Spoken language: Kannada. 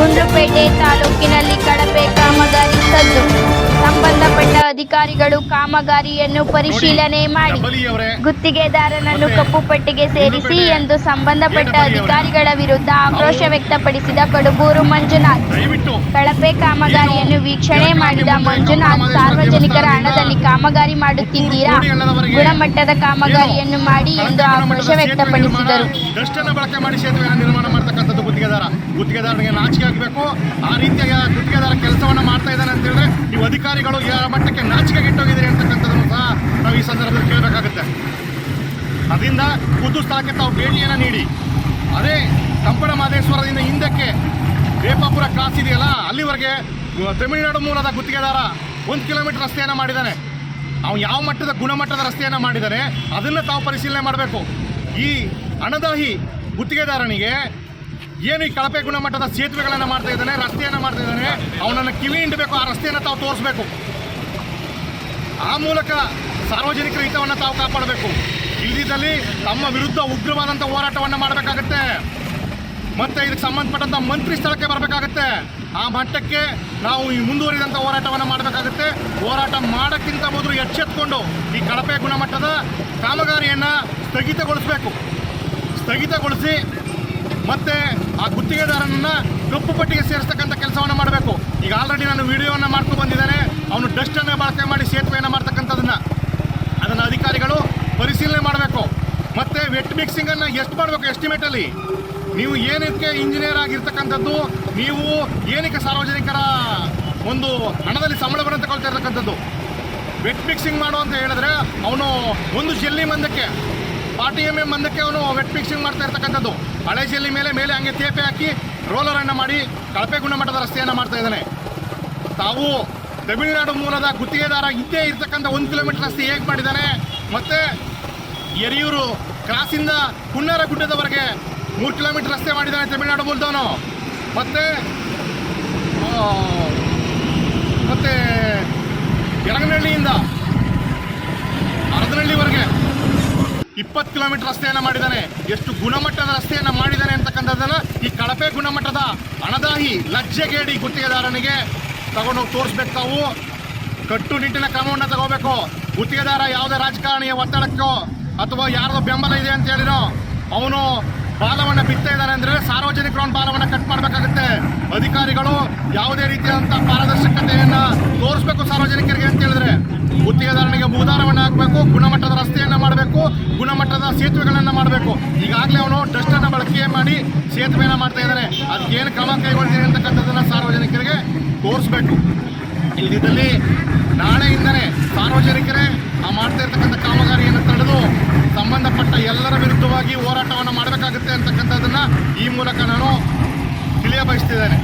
ಗುಂಡ್ಲುಪೇಟೆ ತಾಲೂಕಿನಲ್ಲಿ ಕಳಪೆ ಕಾಮಗಾರಿ ಸದ್ದು ಸಂಬಂಧಪಟ್ಟ ಅಧಿಕಾರಿಗಳು ಕಾಮಗಾರಿಯನ್ನು ಪರಿಶೀಲನೆ ಮಾಡಿ ಗುತ್ತಿಗೆದಾರನನ್ನು ಕಪ್ಪು ಪಟ್ಟಿಗೆ ಸೇರಿಸಿ ಎಂದು ಸಂಬಂಧಪಟ್ಟ ಅಧಿಕಾರಿಗಳ ವಿರುದ್ಧ ಆಕ್ರೋಶ ವ್ಯಕ್ತಪಡಿಸಿದ ಕಡುಬೂರು ಮಂಜುನಾಥ್. ಕಳಪೆ ಕಾಮಗಾರಿಯನ್ನು ವೀಕ್ಷಣೆ ಮಾಡಿದ ಮಂಜುನಾಥ್ ಸಾರ್ವಜನಿಕರ ಹಣದಲ್ಲಿ ಕಾಮಗಾರಿ ಮಾಡುತ್ತಿದ್ದೀರಾ? ಗುಣಮಟ್ಟದ ಕಾಮಗಾರಿಯನ್ನು ಮಾಡಿ ಎಂದು ಆಕ್ರೋಶ ವ್ಯಕ್ತಪಡಿಸಿದರು. ಗುತ್ತಿಗೆದಾರನಿಗೆ ನಾಚಿಕೆ ಆಗಬೇಕು. ಆ ರೀತಿಯ ಗುತ್ತಿಗೆದಾರ ಕೆಲಸವನ್ನು ಮಾಡ್ತಾ ಇದ್ದಾನೆ ಅಂತ ಹೇಳಿದ್ರೆ ಅಧಿಕಾರಿಗಳು ಯಾವ ಮಟ್ಟಕ್ಕೆ ನಾಚಿಕೆ ಗಿಟ್ಟೋಗಿದ್ದೀರಿ ಅಂತಕ್ಕಂಥದ್ದನ್ನು ಸಹ ನಾವು ಈ ಸಂದರ್ಭದಲ್ಲಿ ಕೇಳಬೇಕಾಗುತ್ತೆ. ಅದರಿಂದ ಖುದ್ದು ಸ್ಥಳಕ್ಕೆ ತಾವು ಭೇಟಿಯನ್ನು ನೀಡಿ. ಅದೇ ಕಂಪಣ ಮಾದೇಶ್ವರದಿಂದ ಹಿಂದಕ್ಕೆ ಬೇಪಾಪುರ ಕ್ರಾಸ್ ಇದೆಯಲ್ಲ, ಅಲ್ಲಿವರೆಗೆ ತಮಿಳುನಾಡು ಮೂಲದ ಗುತ್ತಿಗೆದಾರ ಒಂದು ಕಿಲೋಮೀಟರ್ ರಸ್ತೆಯನ್ನು ಮಾಡಿದ್ದಾನೆ. ಅವನು ಯಾವ ಮಟ್ಟದ ಗುಣಮಟ್ಟದ ರಸ್ತೆಯನ್ನು ಮಾಡಿದ್ದಾನೆ, ಅದನ್ನು ತಾವು ಪರಿಶೀಲನೆ ಮಾಡಬೇಕು. ಈ ಹಣದಾಹಿ ಗುತ್ತಿಗೆದಾರನಿಗೆ ಏನು ಈ ಕಳಪೆ ಗುಣಮಟ್ಟದ ಸೇತುವೆಗಳನ್ನು ಮಾಡ್ತಾ ಇದ್ದಾನೆ, ರಸ್ತೆಯನ್ನು ಮಾಡ್ತಾ ಇದ್ದಾನೆ, ಅವನನ್ನು ಕಿವಿ ಹಿಂಡಬೇಕು, ಆ ರಸ್ತೆಯನ್ನು ತಾವು ತೋರಿಸ್ಬೇಕು. ಆ ಮೂಲಕ ಸಾರ್ವಜನಿಕರ ಹಿತವನ್ನು ತಾವು ಕಾಪಾಡಬೇಕು. ಇಲ್ಲದಿದ್ದಲ್ಲಿ ತಮ್ಮ ವಿರುದ್ಧ ಉಗ್ರವಾದಂಥ ಹೋರಾಟವನ್ನು ಮಾಡಬೇಕಾಗತ್ತೆ. ಮತ್ತೆ ಇದಕ್ಕೆ ಸಂಬಂಧಪಟ್ಟಂಥ ಮಂತ್ರಿ ಸ್ಥಳಕ್ಕೆ ಬರಬೇಕಾಗತ್ತೆ. ಆ ಮಟ್ಟಕ್ಕೆ ನಾವು ಈ ಮುಂದುವರಿದಂಥ ಹೋರಾಟವನ್ನು ಮಾಡಬೇಕಾಗುತ್ತೆ. ಹೋರಾಟ ಮಾಡೋಕ್ಕಿಂತ ಮೊದಲು ಎಚ್ಚೆತ್ಕೊಂಡು ಈ ಕಳಪೆ ಗುಣಮಟ್ಟದ ಕಾಮಗಾರಿಯನ್ನು ಸ್ಥಗಿತಗೊಳಿಸಬೇಕು. ಸ್ಥಗಿತಗೊಳಿಸಿ ಮತ್ತೆ ಆ ಗುತ್ತಿಗೆದಾರನನ್ನ ಕಪ್ಪು ಪಟ್ಟಿಗೆ ಸೇರಿಸ್ತಕ್ಕಂಥ ಕೆಲಸವನ್ನು ಮಾಡಬೇಕು. ಈಗ ಆಲ್ರೆಡಿ ನಾನು ವಿಡಿಯೋವನ್ನು ಮಾಡ್ಕೊಂಡು ಬಂದಿದ್ದೇನೆ. ಅವನು ಡಸ್ಟನ್ನು ಬಳಕೆ ಮಾಡಿ ಸೇತುವೆಯನ್ನು ಮಾಡ್ತಕ್ಕಂಥದ್ದನ್ನು. ಅದನ್ನು ಅಧಿಕಾರಿಗಳು ಪರಿಶೀಲನೆ ಮಾಡಬೇಕು. ಮತ್ತೆ ವೆಟ್ ಮಿಕ್ಸಿಂಗನ್ನು ಎಷ್ಟು ಮಾಡಬೇಕು ಎಸ್ಟಿಮೇಟಲ್ಲಿ ನೀವು ಏನಕ್ಕೆ ಇಂಜಿನಿಯರ್ ಆಗಿರ್ತಕ್ಕಂಥದ್ದು? ನೀವು ಏನಕ್ಕೆ ಸಾರ್ವಜನಿಕರ ಒಂದು ಹಣದಲ್ಲಿ ಸಂಬಳವನ್ನು ತಗೊಳ್ತಾ ಇರ್ತಕ್ಕಂಥದ್ದು? ವೆಟ್ ಮಿಕ್ಸಿಂಗ್ ಮಾಡು ಅಂತ ಹೇಳಿದ್ರೆ ಅವನು ಒಂದು ಜಲ್ಲಿ ಮಂದಕ್ಕೆ ಫಾರ್ಟಿ ಎಂ ಎಂ ಮಂದಕ್ಕೆ ಅವನು ವೆಟ್ ಫಿಕ್ಸಿಂಗ್ ಮಾಡ್ತಾ ಇರ್ತಕ್ಕಂಥದ್ದು. ಹಳೆ ಜೆಲ್ಲಿ ಮೇಲೆ ಮೇಲೆ ಹಂಗೆ ತೇಪೆ ಹಾಕಿ ರೋಲರನ್ನು ಮಾಡಿ ಕಳಪೆ ಗುಣಮಟ್ಟದ ರಸ್ತೆಯನ್ನು ಮಾಡ್ತಾ ಇದ್ದಾನೆ. ತಾವು ತಮಿಳುನಾಡು ಮೂಲದ ಗುತ್ತಿಗೆದಾರ ಇದ್ದೇ ಇರ್ತಕ್ಕಂಥ ಒಂದು ಕಿಲೋಮೀಟರ್ ರಸ್ತೆ ಹೇಗೆ ಮಾಡಿದ್ದಾನೆ? ಮತ್ತೆ ಯರಿಯೂರು ಕ್ರಾಸಿಂದ ಕುನ್ನಾರ ಗುಡ್ಡದವರೆಗೆ ಮೂರು ಕಿಲೋಮೀಟರ್ ರಸ್ತೆ ಮಾಡಿದ್ದಾನೆ ತಮಿಳುನಾಡು ಮೂಲದವನು. ಮತ್ತೆ ಮತ್ತು ಮತ್ತೆ, ಯರಗನಹಳ್ಳಿಯಿಂದ ಇಪ್ಪತ್ತು ಕಿಲೋಮೀಟರ್ ರಸ್ತೆಯನ್ನು ಮಾಡಿದ್ದಾನೆ. ಎಷ್ಟು ಗುಣಮಟ್ಟದ ರಸ್ತೆಯನ್ನು ಮಾಡಿದ್ದಾನೆ ಅಂತಕ್ಕಂಥದ್ದನ್ನು ಈ ಕಳಪೆ ಗುಣಮಟ್ಟದ ಹಣದಾಹಿ ಲಜ್ಜೆಗೇಡಿ ಗುತ್ತಿಗೆದಾರನಿಗೆ ತಗೊಂಡೋಗಿ ತೋರಿಸ್ಬೇಕು ತಾವು. ಕಟ್ಟುನಿಟ್ಟಿನ ಕ್ರಮವನ್ನು ತಗೋಬೇಕು. ಗುತ್ತಿಗೆದಾರ ಯಾವುದೇ ರಾಜಕಾರಣಿಯ ಒತ್ತಡಕ್ಕೋ ಅಥವಾ ಯಾರ್ದೋ ಬೆಂಬಲ ಇದೆ ಅಂತ ಹೇಳಿರೋ ಅವನು ಬಾಲವನ್ನು ಬಿತ್ತಾ ಇದ್ದಾನೆ ಅಂದರೆ ಸಾರ್ವಜನಿಕರು ಅವನ ಬಾಲವನ್ನು ಕಟ್ ಮಾಡಬೇಕಾಗುತ್ತೆ. ಅಧಿಕಾರಿಗಳು ಯಾವುದೇ ರೀತಿಯಾದಂಥ ಪಾರದರ್ಶಕತೆಯನ್ನು ತೋರಿಸ್ಬೇಕು ಸಾರ್ವಜನಿಕರಿಗೆ ಅಂತ ಹೇಳಿದ್ರೆ. ಗುತ್ತಿಗೆದಾರನಿಗೆ ಭೂದಾರವನ್ನು ಹಾಕಬೇಕು. ಗುಣಮಟ್ಟದ ರಸ್ತೆಯನ್ನು ಮಾಡಬೇಕು, ಗುಣಮಟ್ಟದ ಸೇತುವೆಗಳನ್ನು ಮಾಡಬೇಕು. ಈಗಾಗಲೇ ಅವನು ಡಸ್ಟನ್ನು ಬಳಕೆ ಮಾಡಿ ಸೇತುವೆಯನ್ನು ಮಾಡ್ತಾ ಇದ್ದಾರೆ ಅದಕ್ಕೇನು ಕ್ರಮ ಕೈಗೊಳ್ತೀನಿ ಅಂತಕ್ಕಂಥದ್ದನ್ನು ಸಾರ್ವಜನಿಕರಿಗೆ ತೋರಿಸ್ಬೇಕು. ಇಲ್ಲಿದ್ದಲ್ಲಿ ನಾಳೆಯಿಂದಲೇ ಸಾರ್ವಜನಿಕರೇ ಆ ಮಾಡ್ತಾ ಇರ್ತಕ್ಕಂಥ ಕಾಮಗಾರಿಯನ್ನು ತಡೆದು ಸಂಬಂಧಪಟ್ಟ ಎಲ್ಲರ ವಿರುದ್ಧವಾಗಿ ಹೋರಾಟವನ್ನು ಮಾಡಬೇಕಾಗುತ್ತೆ ಅಂತಕ್ಕಂಥದ್ದನ್ನು ಈ ಮೂಲಕ ನಾನು ತಿಳಿಯ ಬಯಸ್ತಿದ್ದೇನೆ